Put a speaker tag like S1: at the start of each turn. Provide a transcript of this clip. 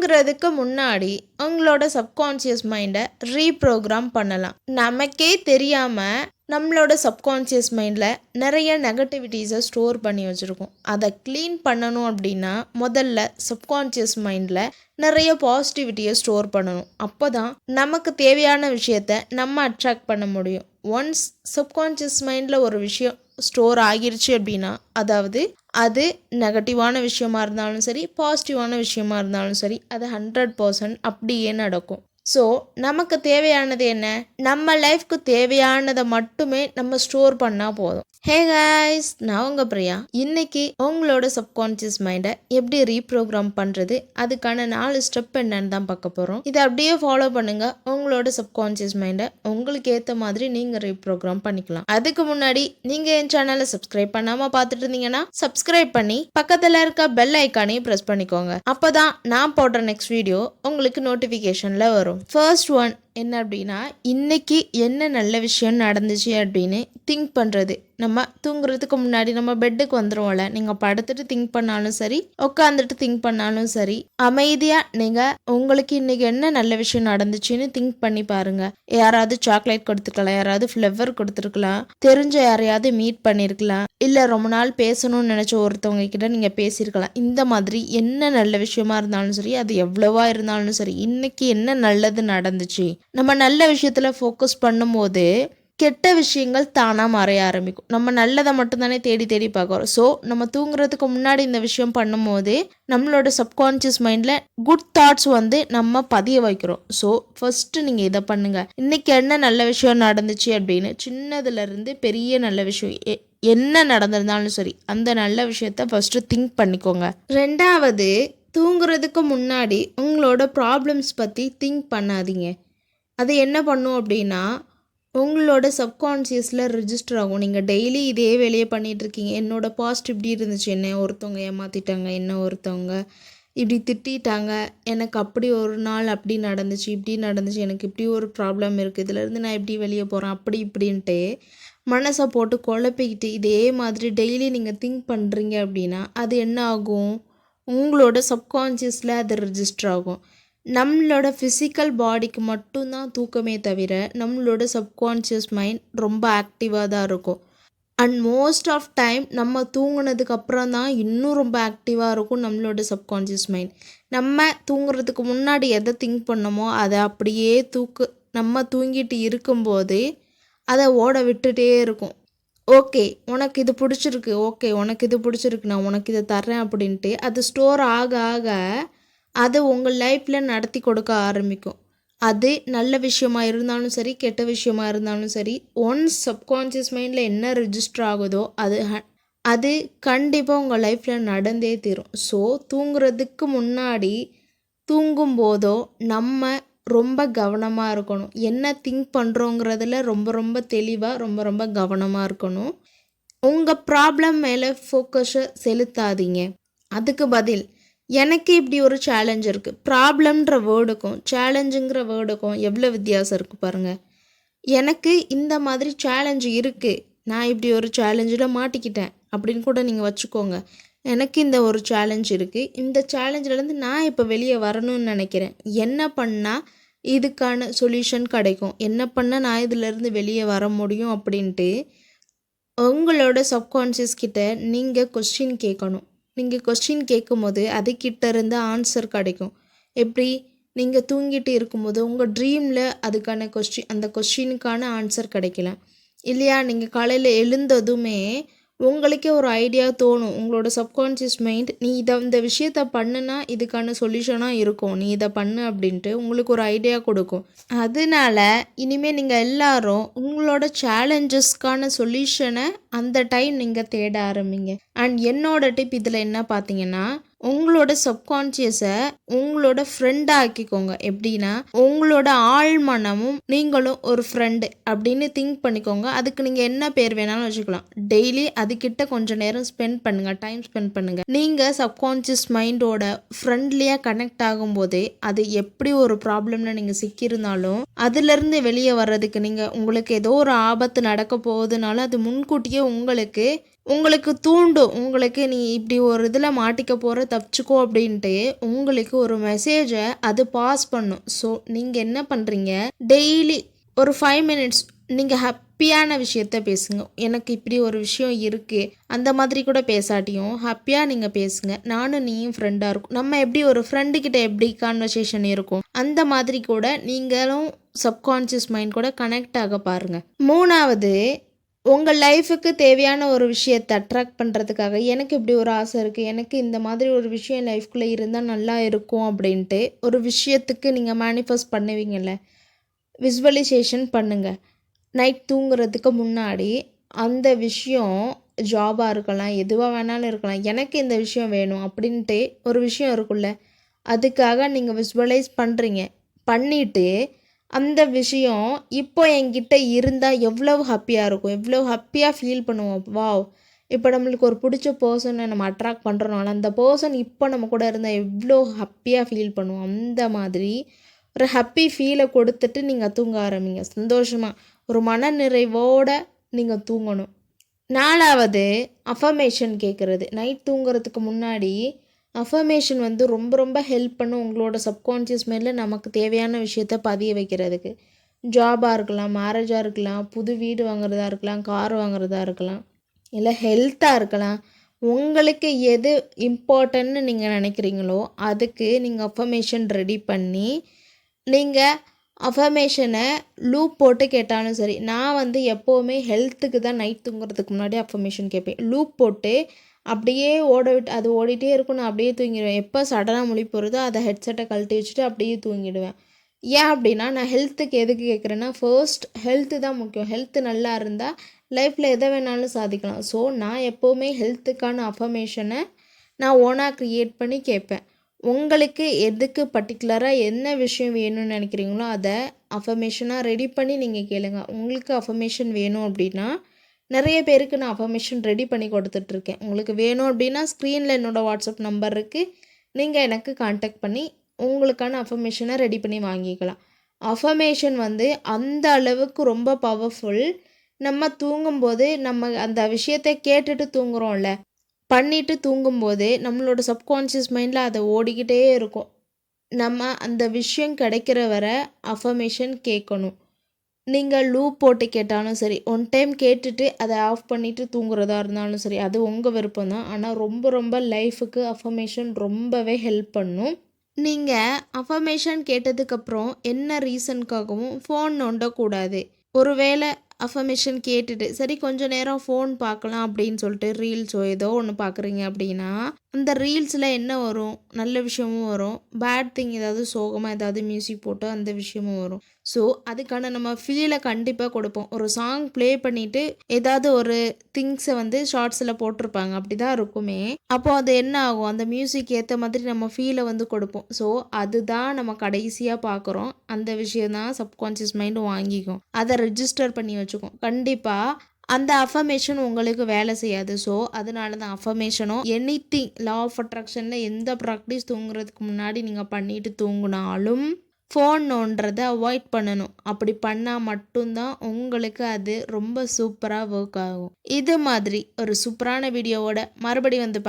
S1: தூங்குறதுக்கு முன்னாடி உங்களோட சப்கான்ஷியஸ் மைண்டை ரீப்ரோக்ராம் பண்ணலாம். நமக்கே தெரியாமல் நம்மளோட சப்கான்ஷியஸ் மைண்டில் நிறைய நெகட்டிவிட்டிஸை ஸ்டோர் பண்ணி வச்சுருக்கோம். அதை க்ளீன் பண்ணணும் அப்படின்னா முதல்ல சப்கான்ஷியஸ் மைண்டில் நிறைய பாசிட்டிவிட்டியை ஸ்டோர் பண்ணணும். அப்போ தான் நமக்கு தேவையான விஷயத்த நம்ம அட்ராக்ட் பண்ண முடியும். ஒன்ஸ் சப்கான்ஷியஸ் மைண்டில் ஒரு விஷயம் ஸ்டோர் ஆகிருச்சு அப்படின்னா அதாவது அது நெகட்டிவான விஷயமா இருந்தாலும் சரி பாசிட்டிவான விஷயமா இருந்தாலும் சரி அது ஹண்ட்ரட் பர்சன்ட் அப்படியே நடக்கும். ஸோ நமக்கு தேவையானது என்ன? நம்ம லைஃப்க்கு தேவையானதை மட்டுமே நம்ம ஸ்டோர் பண்ணால் போதும். ஹே காய்ஸ் நான் உங்கள் பிரியா. இன்னைக்கு உங்களோட சப்கான்ஷியஸ் மைண்டை எப்படி ரீப்ரோக்ராம் பண்ணுறது அதுக்கான நாலு ஸ்டெப் என்னன்னு தான் பார்க்க போகிறோம் இதை அப்படியே ஃபாலோ பண்ணுங்க. உங்களோட சப்கான்ஷியஸ் மைண்டை உங்களுக்கு ஏற்ற மாதிரி நீங்கள் ரீப்ரோக்ராம் பண்ணிக்கலாம். அதுக்கு முன்னாடி நீங்கள் என் சேனலை சப்ஸ்கிரைப் பண்ணாமல் பார்த்துட்டு இருந்தீங்கன்னா சப்ஸ்கிரைப் பண்ணி பக்கத்தில் இருக்க பெல் ஐக்கானையும் ப்ரெஸ் பண்ணிக்கோங்க. அப்போ தான் நான் போடுற நெக்ஸ்ட் வீடியோ உங்களுக்கு நோட்டிஃபிகேஷனில் வரும். ஃபர்ஸ்ட் ஒன் என்ன அப்படின்னா இன்றைக்கி என்ன நல்ல விஷயம் நடந்துச்சு அப்படின்னு திங்க் பண்ணுறது நம்ம தூங்குறதுக்கு முன்னாடி நம்ம பெட்டுக்கு வந்துடுவோம்ல நீங்கள் படுத்துட்டு திங்க் பண்ணாலும் சரி உட்காந்துட்டு திங்க் பண்ணாலும் சரி அமைதியாக நீங்கள் உங்களுக்கு இன்றைக்கி என்ன நல்ல விஷயம் நடந்துச்சுன்னு திங்க் பண்ணி பாருங்கள் யாராவது சாக்லேட் கொடுத்துருக்கலாம் யாராவது ஃப்ளவர் கொடுத்துருக்கலாம் தெரிஞ்ச யாரையாவது மீட் பண்ணியிருக்கலாம் இல்லை ரொம்ப நாள் பேசணும்னு நினச்ச ஒருத்தவங்க கிட்ட நீங்கள் பேசியிருக்கலாம். இந்த மாதிரி என்ன நல்ல விஷயமா இருந்தாலும் சரி அது எவ்வளவா இருந்தாலும் சரி இன்னைக்கு என்ன நல்லது நடந்துச்சு நம்ம நல்ல விஷயத்தில் ஃபோக்கஸ் பண்ணும்போது கெட்ட விஷயங்கள் தானாக மறைய ஆரம்பிக்கும். நம்ம நல்லதை மட்டும்தானே தேடி தேடி பார்க்குறோம். ஸோ நம்ம தூங்குறதுக்கு முன்னாடி இந்த விஷயம் பண்ணும்போது நம்மளோட சப்கான்ஷியஸ் மைண்டில் குட் தாட்ஸ் வந்து நம்ம பதிய வைக்கிறோம். ஸோ ஃபஸ்ட்டு நீங்கள் இதை பண்ணுங்கள் இன்றைக்கி என்ன நல்ல விஷயம் நடந்துச்சு அப்படின்னு சின்னதுலேருந்து பெரிய நல்ல விஷயம் என்ன நடந்திருந்தாலும் சரி அந்த நல்ல விஷயத்த ஃபஸ்ட்டு திங்க் பண்ணிக்கோங்க. ரெண்டாவது தூங்குறதுக்கு முன்னாடி உங்களோட ப்ராப்ளம்ஸ் பற்றி திங்க் பண்ணாதீங்க. அது என்ன பண்ணும் அப்படின்னா உங்களோட சப்கான்ஷியஸில் ரிஜிஸ்டர் ஆகும். நீங்கள் டெய்லி இதே வேலையை பண்ணிகிட்ருக்கீங்க என்னோடய என்னோட பாஸ்ட் இப்படி இருந்துச்சு. என்ன ஒருத்தவங்க ஏமாற்றிட்டாங்க என்ன ஒருத்தவங்க இப்படி திட்டிட்டாங்க. எனக்கு அப்படி ஒரு நாள் அப்படி நடந்துச்சு இப்படி நடந்துச்சு. எனக்கு இப்படி ஒரு ப்ராப்ளம் இருக்குது இதுலேருந்து நான் எப்படி வெளியே போகிறேன் அப்படி இப்படின்ட்டு மனசை போட்டு குழப்பிக்கிட்டு இதே மாதிரி டெய்லி நீங்கள் திங்க் பண்ணுறீங்க அப்படின்னா அது என்ன ஆகும்? உங்களோட சப்கான்ஷியஸில் அது ரிஜிஸ்டர் ஆகும். நம்மளோட ஃபிசிக்கல் பாடிக்கு மட்டும்தான் தூக்கமே தவிர நம்மளோட சப்கான்ஷியஸ் மைண்ட் ரொம்ப ஆக்டிவாக தான் இருக்கும். அண்ட் மோஸ்ட் ஆஃப் டைம் நம்ம தூங்கினதுக்கப்புறம் தான் இன்னும் ரொம்ப ஆக்டிவாக இருக்கும் நம்மளோட சப்கான்ஷியஸ் மைண்ட் நம்ம தூங்குறதுக்கு முன்னாடி எதை திங்க் பண்ணமோ அதை அப்படியே தூக்கு நம்ம தூங்கிட்டு இருக்கும்போது அதை ஓட விட்டுட்டே இருக்கும். ஓகே உனக்கு இது பிடிச்சிருக்கு ஓகே உனக்கு இது பிடிச்சிருக்கு நான் உனக்கு இதை தர்றேன் அப்படின்ட்டு அது ஸ்டோர் ஆக ஆக அதை உங்கள் லைஃப்பில் நடத்தி கொடுக்க ஆரம்பிக்கும். அது நல்ல விஷயமா இருந்தாலும் சரி கெட்ட விஷயமா இருந்தாலும் சரி ஒன்ஸ் சப்கான்ஷியஸ் மைண்டில் என்ன ரிஜிஸ்டர் ஆகுதோ அது ஹ- அது கண்டிப்பாக உங்கள் லைஃப்பில் நடந்தே தீரும். ஸோ தூங்குறதுக்கு முன்னாடி தூங்கும் போதோ நம்ம ரொம்ப கவனமாக இருக்கணும். என்ன திங்க் பண்ணுறோங்கிறதுல ரொம்ப ரொம்ப தெளிவாக ரொம்ப ரொம்ப கவனமாக இருக்கணும். உங்கள் ப்ராப்ளம் மேலே ஃபோக்கஸை செலுத்தாதீங்க. அதுக்கு பதில் எனக்கு இப்படி ஒரு சேலஞ்ச் இருக்குது ப்ராப்ளம்ன்ற வேர்டுக்கும் சேலஞ்சுங்கிற வேர்டுக்கும் எவ்வளோ வித்தியாசம் இருக்குது பாருங்கள் எனக்கு இந்த மாதிரி சேலஞ்சு இருக்குது நான் இப்படி ஒரு சேலஞ்சில் மாட்டிக்கிட்டேன் அப்படின்னு கூட நீங்கள் வச்சுக்கோங்க. எனக்கு இந்த ஒரு சேலஞ்ச் இருக்குது இந்த சேலஞ்சிலேருந்து நான் இப்போ வெளியே வரணும்னு நினைக்கிறேன். என்ன பண்ணால் இதுக்கான சொல்யூஷன் கிடைக்கும்? என்ன பண்ணால் நான் இதிலேருந்து வெளியே வர முடியும் அப்படின்ட்டு உங்களோட சப்கான்ஷியஸ் கிட்ட நீங்கள் கொஸ்டின் கேட்கணும். நீங்கள் கொஸ்டின் கேட்கும்போது அதுக்கிட்ட இருந்து ஆன்சர் கிடைக்கும். எப்படி? நீங்கள் தூங்கிட்டு இருக்கும்போது உங்கள் ட்ரீமில் அதுக்கான கொஸ்டின் அந்த கொஸ்டினுக்கான ஆன்சர் கிடைக்கலாம் இல்லையா? நீங்கள் காலையில் எழுந்ததுமே உங்களுக்கே ஒரு ஐடியா தோணும். உங்களோட சப்கான்ஷியஸ் மைண்ட் நீ இதை இந்த விஷயத்த பண்ணுனா இதுக்கான சொல்யூஷனாக இருக்கும். நீ இதை பண்ணு அப்படின்ட்டு உங்களுக்கு ஒரு ஐடியா கொடுக்கும். அதனால இனிமேல் நீங்கள் எல்லாரும் உங்களோட சேலஞ்சஸ்க்கான சொல்யூஷனை அந்த டைம் நீங்கள் தேட ஆரம்பிங்க. அண்ட் என்னோட டிப் இதில் என்ன பார்த்தீங்கன்னா உங்களோட சப்கான்ஷியஸை உங்களோட ஃப்ரெண்டாக ஆக்கிக்கோங்க. எப்படின்னா உங்களோட ஆழ் மனமும் நீங்களும் ஒரு ஃப்ரெண்டு அப்படின்னு திங்க் பண்ணிக்கோங்க. அதுக்கு நீங்கள் என்ன பேர் வேணாலும் வச்சுக்கலாம். டெய்லி அதுக்கிட்ட கொஞ்சம் நேரம் ஸ்பெண்ட் பண்ணுங்கள் டைம் ஸ்பெண்ட் பண்ணுங்கள் நீங்கள் சப்கான்ஷியஸ் மைண்டோட ஃப்ரெண்ட்லியாக கனெக்ட் ஆகும்போதே அது எப்படி ஒரு ப்ராப்ளமில் நீங்கள் சிக்கியிருந்தாலும் அதுலேருந்து வெளியே வர்றதுக்கு நீங்கள் உங்களுக்கு ஏதோ ஒரு ஆபத்து நடக்க போகுதுனாலும் அது முன்கூட்டியே உங்களுக்கு உங்களுக்கு தூண்டும். உங்களுக்கு நீ இப்படி ஒரு இதில் மாட்டிக்க போகிற தப்பிச்சுக்கோ அப்படின்ட்டு உங்களுக்கு ஒரு மெசேஜை அது பாஸ் பண்ணும். ஸோ நீங்கள் என்ன பண்ணுறீங்க டெய்லி ஒரு ஃபைவ் மினிட்ஸ் நீங்கள் ஹாப்பியான விஷயத்த பேசுங்க. எனக்கு இப்படி ஒரு விஷயம் இருக்குது அந்த மாதிரி கூட பேசாட்டியும் ஹாப்பியாக நீங்கள் பேசுங்க. நானும் நீயும் ஃப்ரெண்டாக இருக்கும். நம்ம எப்படி ஒரு ஃப்ரெண்டுக்கிட்ட எப்படி கான்வர்சேஷன் இருக்கும்? அந்த மாதிரி கூட நீங்களும் சப்கான்ஷியஸ் மைண்ட் கூட கனெக்ட் ஆக பாருங்கள் மூணாவது உங்கள் லைஃபுக்கு தேவையான ஒரு விஷயத்தை அட்ராக்ட் பண்ணுறதுக்காக எனக்கு இப்படி ஒரு ஆசை இருக்குது எனக்கு இந்த மாதிரி ஒரு விஷயம் லைஃப்குள்ளே இருந்தால் நல்லா இருக்கும் அப்படின்ட்டு ஒரு விஷயத்துக்கு நீங்கள் மேனிஃபெஸ்ட் பண்ணுவீங்கள்ல விஸ்வலைசேஷன் பண்ணுங்கள் நைட் தூங்குறதுக்கு முன்னாடி அந்த விஷயம் ஜாபாக இருக்கலாம் எதுவாக வேணாலும் இருக்கலாம் எனக்கு இந்த விஷயம் வேணும் அப்படின்ட்டு ஒரு விஷயம் இருக்குல்ல அதுக்காக நீங்கள் விஸ்வலைஸ் பண்ணுறீங்க பண்ணிவிட்டு அந்த விஷயம் இப்போ என்கிட்ட இருந்தால் எவ்வளவு ஹாப்பியாக இருக்கும். எவ்வளோ ஹாப்பியாக ஃபீல் பண்ணுவோம். வாவ் இப்போ நம்மளுக்கு ஒரு பிடிச்ச பர்சனை நம்ம அட்ராக்ட் பண்ணுறோம்னால அந்த பர்சன் இப்போ நம்ம கூட இருந்தால் எவ்வளோ ஹாப்பியாக ஃபீல் பண்ணுவோம். அந்த மாதிரி ஒரு ஹாப்பி ஃபீலை கொடுத்துட்டு நீங்கள் தூங்க ஆரம்பிங்க. சந்தோஷமாக ஒரு மன நிறைவோடு நீங்கள் தூங்கணும். நாலாவது அஃபர்மேஷன் கேட்குறது நைட் தூங்குறதுக்கு முன்னாடி அஃபர்மேஷன் வந்து ரொம்ப ரொம்ப ஹெல்ப் பண்ணும் உங்களோட சப்கான்ஷியஸ் மேலே நமக்கு தேவையான விஷயத்த பதிய வைக்கிறதுக்கு. ஜாபாக இருக்கலாம் மேரேஜாக இருக்கலாம் புது வீடு வாங்குறதா இருக்கலாம் கார் வாங்குறதா இருக்கலாம் இல்லை ஹெல்த்தாக இருக்கலாம். உங்களுக்கு எது இம்பார்ட்டன்னு நீங்கள் நினைக்கிறீங்களோ அதுக்கு நீங்கள் அஃபர்மேஷன் ரெடி பண்ணி நீங்கள் அஃபர்மேஷனை லூப் போட்டு கேட்டாலும் சரி நான் வந்து எப்போவுமே ஹெல்த்துக்கு தான் நைட் தூங்குறதுக்கு முன்னாடி அஃபர்மேஷன் கேட்பேன். லூப் போட்டு அப்படியே ஓட விட்டு அது ஓடிட்டே இருக்கும். நான் அப்படியே தூங்கிடுவேன். எப்போ சடனாக முழிப்பு வருதோ அதை ஹெட்செட்டை கழட்டி வச்சுட்டு அப்படியே தூங்கிடுவேன். ஏன் அப்படின்னா நான் ஹெல்த்துக்கு எதுக்கு கேட்குறேன்னா ஃபர்ஸ்ட் ஹெல்த்து தான் முக்கியம். ஹெல்த்து நல்லா இருந்தால் லைஃப்பில் எதை வேணாலும் சாதிக்கலாம். ஸோ நான் எப்போவுமே ஹெல்த்துக்கான அஃபர்மேஷனை நான் ஓனாக க்ரியேட் பண்ணி கேட்பேன். உங்களுக்கு எதுக்கு பர்டிகுலராக என்ன விஷயம் வேணும்னு நினைக்கிறீங்களோ அதை அஃபர்மேஷனாக ரெடி பண்ணி நீங்கள் கேளுங்க. உங்களுக்கு அஃபர்மேஷன் வேணும் அப்படின்னா நிறைய பேருக்கு நான் அஃபர்மேஷன் ரெடி பண்ணி கொடுத்துட்ருக்கேன். உங்களுக்கு வேணும் அப்படின்னா ஸ்க்ரீனில் என்னோடய வாட்ஸ்அப் நம்பர் இருக்குது நீங்கள் எனக்கு காண்டாக்ட் பண்ணி உங்களுக்கான அஃபர்மேஷனை ரெடி பண்ணி வாங்கிக்கலாம். அஃபர்மேஷன் வந்து அந்த அளவுக்கு ரொம்ப பவர்ஃபுல் நம்ம தூங்கும்போது நம்ம அந்த விஷயத்தை கேட்டுட்டு தூங்குறோம்ல பண்ணிட்டு தூங்கும்போது நம்மளோட சப்கான்ஷியஸ் மைண்டில் அதை ஓடிக்கிட்டே இருக்கும். நம்ம அந்த விஷயம் கிடைக்கிற வரை அஃபர்மேஷன் கேட்கணும். நீங்கள் லூப் போட்டு கேட்டாலும் சரி ஒன் டைம் கேட்டுட்டு அதை ஆஃப் பண்ணிவிட்டு தூங்குறதா இருந்தாலும் சரி அது உங்கள் விருப்பம் தான் ஆனால் ரொம்ப ரொம்ப லைஃபுக்கு அஃபர்மேஷன் ரொம்பவே ஹெல்ப் பண்ணும். நீங்கள் அஃபர்மேஷன் கேட்டதுக்கப்புறம் என்ன ரீசனுக்காகவும் ஃபோன் நோண்டக்கூடாது. ஒருவேளை அஃபர்மேஷன் கேட்டுட்டு சரி கொஞ்சம் நேரம் ஃபோன் பார்க்கலாம் அப்படின்னு சொல்லிட்டு ரீல்ஸோ ஏதோ ஒன்று பார்க்குறீங்க அப்படின்னா அந்த ரீல்ஸில் என்ன வரும்? நல்ல விஷயமும் வரும். பேட் திங் ஏதாவது சோகமாக ஏதாவது மியூசிக் போட்டு அந்த விஷயமும் வரும். ஸோ அதுக்கான நம்ம ஃபீலை கண்டிப்பாக கொடுப்போம். ஒரு சாங் ப்ளே பண்ணிவிட்டு ஏதாவது ஒரு திங்ஸை வந்து ஷார்ட்ஸில் போட்டிருப்பாங்க. அப்படி தான் இருக்குமே. அப்போது அது என்ன ஆகும்? அந்த மியூசிக் ஏற்ற மாதிரி நம்ம ஃபீலை வந்து கொடுப்போம். ஸோ அதுதான் நம்ம கடைசியாக பார்க்குறோம் அந்த விஷயம் தான் சப்கான்ஷியஸ் மைண்டு வாங்கிக்கும். அதை ரெஜிஸ்டர் பண்ணி வச்சுக்கும். கண்டிப்பாக அந்த அஃபர்மேஷன் உங்களுக்கு வேலை செய்யாது. ஸோ அதனால தான் அஃபர்மேஷனும் எனி திங் லா ஆஃப் அட்ராக்ஷனில் எந்த ப்ராக்டிஸ் தூங்குறதுக்கு முன்னாடி நீங்கள் பண்ணிட்டு தூங்கினாலும் ஃபோன் நோன்றதை அவாய்ட் பண்ணணும். அப்படி பண்ணால் மட்டும்தான் உங்களுக்கு அது ரொம்ப சூப்பராக ஒர்க் ஆகும். இது மாதிரி ஒரு சூப்பரான வீடியோவோட மறுபடி வந்து